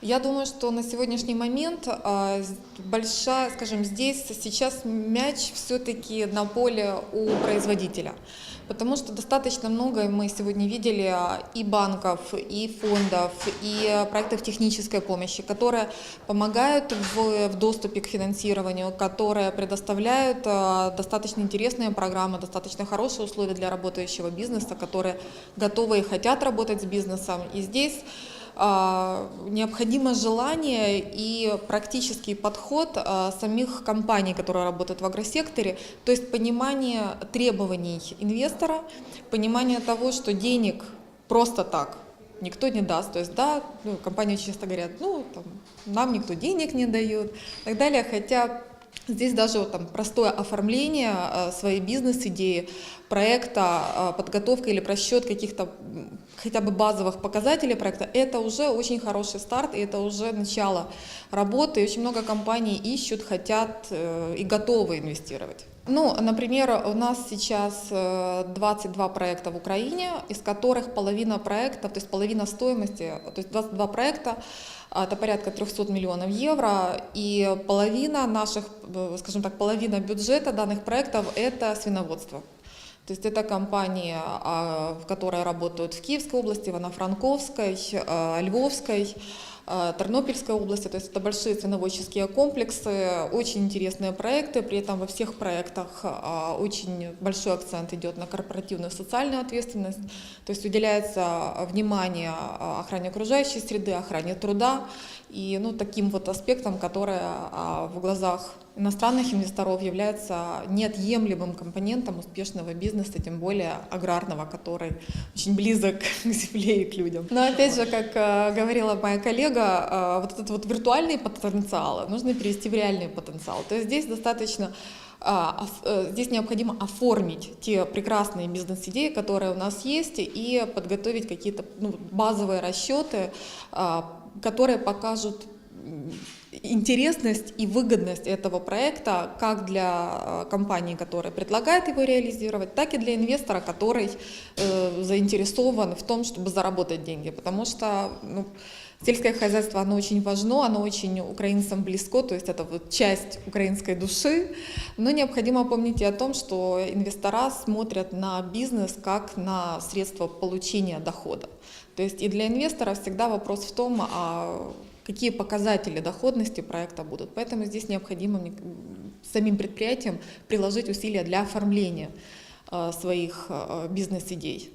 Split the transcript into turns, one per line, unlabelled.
Я думаю, что на сегодняшний момент а, большая, скажем, здесь сейчас мяч все-таки на поле у производителя. Потому что достаточно много мы сегодня видели а, и банков, и фондов, и проектов технической помощи, которые помогают в, в доступе к финансированию, которые предоставляют а, достаточно интересные программы, достаточно хорошие условия для работающего бизнеса, которые готовы и хотят работать с бизнесом. И здесь необходимо желание и практический подход а, самих компаний, которые работают в агросекторе, то есть понимание требований инвестора, понимание того, что денег просто так никто не даст. То есть, да, ну, компании часто говорят, ну, там, нам никто денег не дает и так далее, хотя Здесь даже вот там простое оформление э, своей бизнес-идеи, проекта, подготовка или просчет каких-то хотя бы базовых показателей проекта, это уже очень хороший старт, и это уже начало работы. Очень много компаний ищут, хотят э, и готовы инвестировать. Ну, например, у нас сейчас э, 22 проекта в Украине, из которых половина проектов, то есть половина стоимости, то есть 22 проекта, это порядка 300 миллионов евро, и половина наших, э, скажем так, половина бюджета данных проектов – это свиноводство. То есть это компании, а, которые работают в Киевской области, Ивано-Франковской, а, Львовской, Тернопольской области. То есть это большие свиноводческие комплексы, очень интересные проекты. При этом во всех проектах а, очень большой акцент идет на корпоративную социальную ответственность. То есть уделяется внимание а, охране окружающей среды, охране труда и ну, таким вот аспектам, которые а, в глазах иностранных инвесторов является неотъемлемым компонентом успешного бизнеса, тем более аграрного, который очень близок к земле и к людям. Но опять же, как говорила моя коллега, э, вот этот вот виртуальный потенциал нужно перевести в реальный потенциал. То есть здесь достаточно а, э, Здесь необходимо оформить те прекрасные бизнес-идеи, которые у нас есть, и подготовить какие-то ну, базовые расчеты, а, которые покажут интересность и выгодность этого проекта как для э, компании, которая предлагает его реализировать, так и для инвестора, который э, заинтересован в том, чтобы заработать деньги. Потому что ну, сельское хозяйство, оно очень важно, оно очень украинцам близко, то есть это вот часть украинской души. Но необходимо помнить и о том, что инвестора смотрят на бизнес как на средство получения дохода. То есть и для инвестора всегда вопрос в том, а какие показатели доходности проекта будут. Поэтому здесь необходимо самим предприятиям приложить усилия для оформления э, своих э, бизнес-идей.